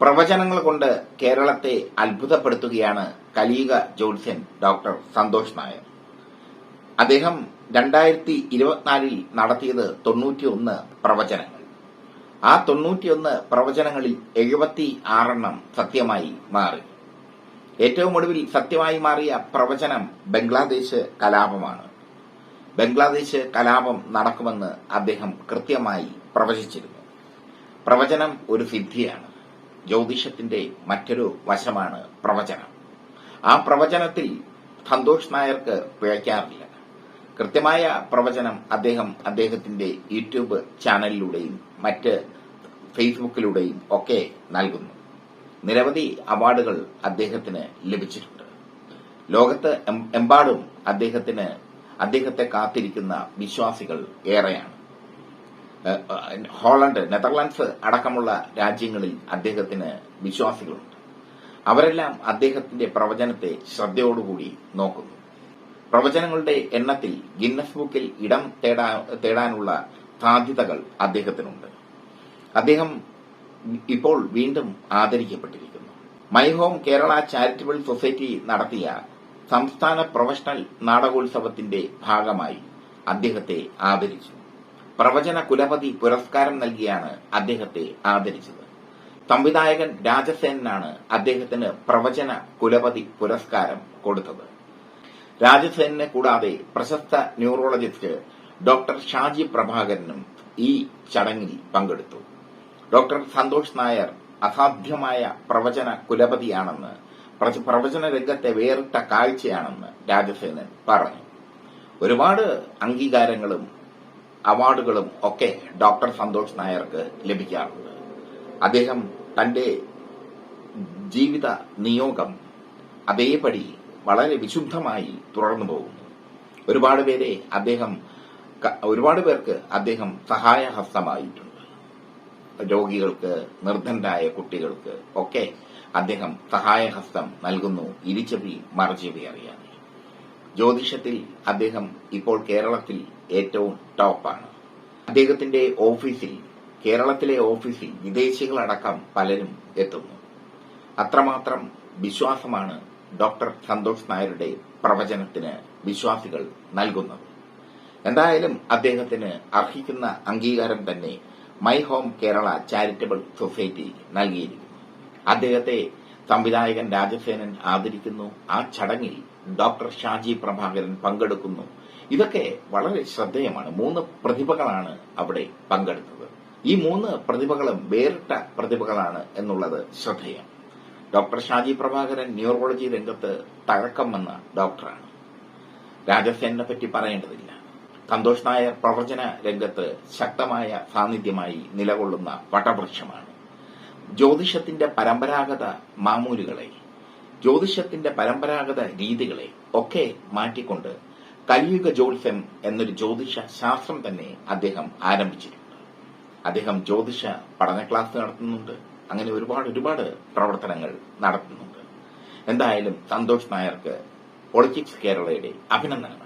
പ്രവചനങ്ങൾ കൊണ്ട് കേരളത്തെ അത്ഭുതപ്പെടുത്തുകയാണ് കലീഗ ജോത്സ്യൻ ഡോക്ടർ സന്തോഷ് നായർ. അദ്ദേഹം രണ്ടായിരത്തി ഇരുപത്തിനാലിൽ നടത്തിയത് തൊണ്ണൂറ്റിയൊന്ന് പ്രവചനങ്ങൾ. ആ തൊണ്ണൂറ്റിയൊന്ന് പ്രവചനങ്ങളിൽ എഴുപത്തി ആറെണ്ണം സത്യമായി മാറി. ഏറ്റവും ഒടുവിൽ സത്യമായി മാറിയ പ്രവചനം ബംഗ്ലാദേശ് കലാപമാണ്. ബംഗ്ലാദേശ് കലാപം നടക്കുമെന്ന് അദ്ദേഹം കൃത്യമായി പ്രവചിച്ചിരുന്നു. പ്രവചനം ഒരു സിദ്ധിയാണ്. ജ്യോതിഷത്തിന്റെ മറ്റൊരു വശമാണ് പ്രവചനം. ആ പ്രവചനത്തിൽ സന്തോഷ് നായർക്ക് പിഴയ്ക്കാറില്ല. കൃത്യമായ പ്രവചനം അദ്ദേഹം അദ്ദേഹത്തിന്റെ യൂട്യൂബ് ചാനലിലൂടെയും മറ്റ് ഫേസ്ബുക്കിലൂടെയും ഒക്കെ നൽകുന്നു. നിരവധി അവാർഡുകൾ അദ്ദേഹത്തിന് ലഭിച്ചിട്ടുണ്ട്. ലോകത്ത് എമ്പാടും അദ്ദേഹത്തിന് അദ്ദേഹത്തെ കാത്തിരിക്കുന്ന വിശ്വാസികൾ ഏറെയാണ്. ഹോളണ്ട് നെതർലാൻഡ്സ് അടക്കമുള്ള രാജ്യങ്ങളിൽ അദ്ദേഹത്തിന് വിശ്വാസികളുണ്ട്. അവരെല്ലാം അദ്ദേഹത്തിന്റെ പ്രവചനത്തെ ശ്രദ്ധയോടുകൂടി നോക്കുന്നു. പ്രവചനങ്ങളുടെ എണ്ണത്തിൽ ഗിന്നസ് ബുക്കിൽ ഇടം തേടാ തേടാനുള്ള സാധ്യതകൾ അദ്ദേഹത്തിനുണ്ട്. അദ്ദേഹം ഇപ്പോൾ വീണ്ടും ആദരിക്കപ്പെട്ടിരിക്കുന്നു. My home Kerala charitable society നടത്തിയ സംസ്ഥാന പ്രൊഫഷണൽ നാടകോത്സവത്തിന്റെ ഭാഗമായി അദ്ദേഹത്തെ ആദരിച്ചു. പ്രവചന കുലപതി പുരസ്കാരം നൽകിയാണ് അദ്ദേഹത്തെ ആദരിച്ചത്. സംവിധായകൻ രാജസേനാണ് അദ്ദേഹത്തിന് പ്രവചന കുലപതി പുരസ്കാരം കൊടുത്തത്. രാജസേനെ കൂടാതെ പ്രശസ്ത ന്യൂറോളജിസ്റ്റ് ഡോക്ടർ ഷാജി പ്രഭാകരനും ഈ ചടങ്ങിൽ പങ്കെടുത്തു. ഡോക്ടർ സന്തോഷ് നായർ അസാധ്യമായ പ്രവചന കുലപതിയാണെന്ന് പ്രവചന രംഗത്തെ വേറിട്ട കാഴ്ചയാണെന്ന് രാജസേനൻ പറഞ്ഞു. ഒരുപാട് അംഗീകാരങ്ങളും അവാർഡുകളും ഒക്കെ ഡോക്ടർ സന്തോഷ് നായർക്ക് ലഭിക്കാറുണ്ട്. അദ്ദേഹം തന്റെ ജീവിത നിയോഗം അതേപടി വളരെ വിശുദ്ധമായി തുടർന്നു പോകുന്നു. ഒരുപാട് പേരെ അദ്ദേഹം ഒരുപാട് പേർക്ക് അദ്ദേഹം സഹായഹസ്തമായിട്ടുണ്ട്. രോഗികൾക്ക് നിർദ്ധനരായ കുട്ടികൾക്ക് ഒക്കെ അദ്ദേഹം സഹായഹസ്തം നൽകുന്നു. ഇരിച്ചവി മറിച്ചവി അറിയാൻ. ജ്യോതിഷത്തിൽ അദ്ദേഹം ഇപ്പോൾ കേരളത്തിൽ ഏറ്റവും ടോപ്പാണ്. അദ്ദേഹത്തിന്റെ ഓഫീസിൽ കേരളത്തിലെ ഓഫീസിൽ വിദേശികളടക്കം പലരും എത്തുന്നു. അത്രമാത്രം വിശ്വാസമാണ് ഡോക്ടർ സന്തോഷ് നായരുടെ പ്രവചനത്തിന് വിശ്വാസികൾ നൽകുന്നത്. എന്തായാലും അദ്ദേഹത്തിന് അർഹിക്കുന്ന അംഗീകാരം തന്നെ my home Kerala charitable society നൽകിയിരിക്കുന്നു. അദ്ദേഹത്തെ സംവിധായകൻ രാജസേനൻ ആദരിക്കുന്നു. ആ ചടങ്ങിൽ ഡോക്ടർ ഷാജി പ്രഭാകരൻ പങ്കെടുക്കുന്നു. ഇതൊക്കെ വളരെ ശ്രദ്ധേയമാണ്. മൂന്ന് പ്രതിഭകളാണ് അവിടെ പങ്കെടുത്തത്. ഈ മൂന്ന് പ്രതിഭകളും വേറിട്ട പ്രതിഭകളാണ് എന്നുള്ളത് ശ്രദ്ധേയം. ഡോക്ടർ ഷാജി പ്രഭാകരൻ ന്യൂറോളജി രംഗത്ത് തഴക്കം വന്ന ഡോക്ടറാണ്. രാജസേനെ പറ്റി പറയേണ്ടതില്ല. സന്തോഷ് നായർ പ്രവചന രംഗത്ത് ശക്തമായ സാന്നിധ്യമായി നിലകൊള്ളുന്ന വടവൃക്ഷമാണ് ജ്യോതിഷത്തിന്റെ പരമ്പരാഗത മാമൂലുകളെ ജ്യോതിഷത്തിന്റെ പരമ്പരാഗത രീതികളെ ഒക്കെ മാറ്റിക്കൊണ്ട് കലിയുഗ ജ്യോത്സ്യം എന്നൊരു ജ്യോതിഷ ശാസ്ത്രം തന്നെ അദ്ദേഹം ആരംഭിച്ചിട്ടുണ്ട്. അദ്ദേഹം ജ്യോതിഷ പഠന ക്ലാസ് നടത്തുന്നുണ്ട്. അങ്ങനെ ഒരുപാട് ഒരുപാട് പ്രവർത്തനങ്ങൾ നടത്തുന്നുണ്ട്. എന്തായാലും സന്തോഷ് നായർക്ക് പൊളിറ്റിക്സ് കേരളയുടെ അഭിനന്ദനങ്ങൾ.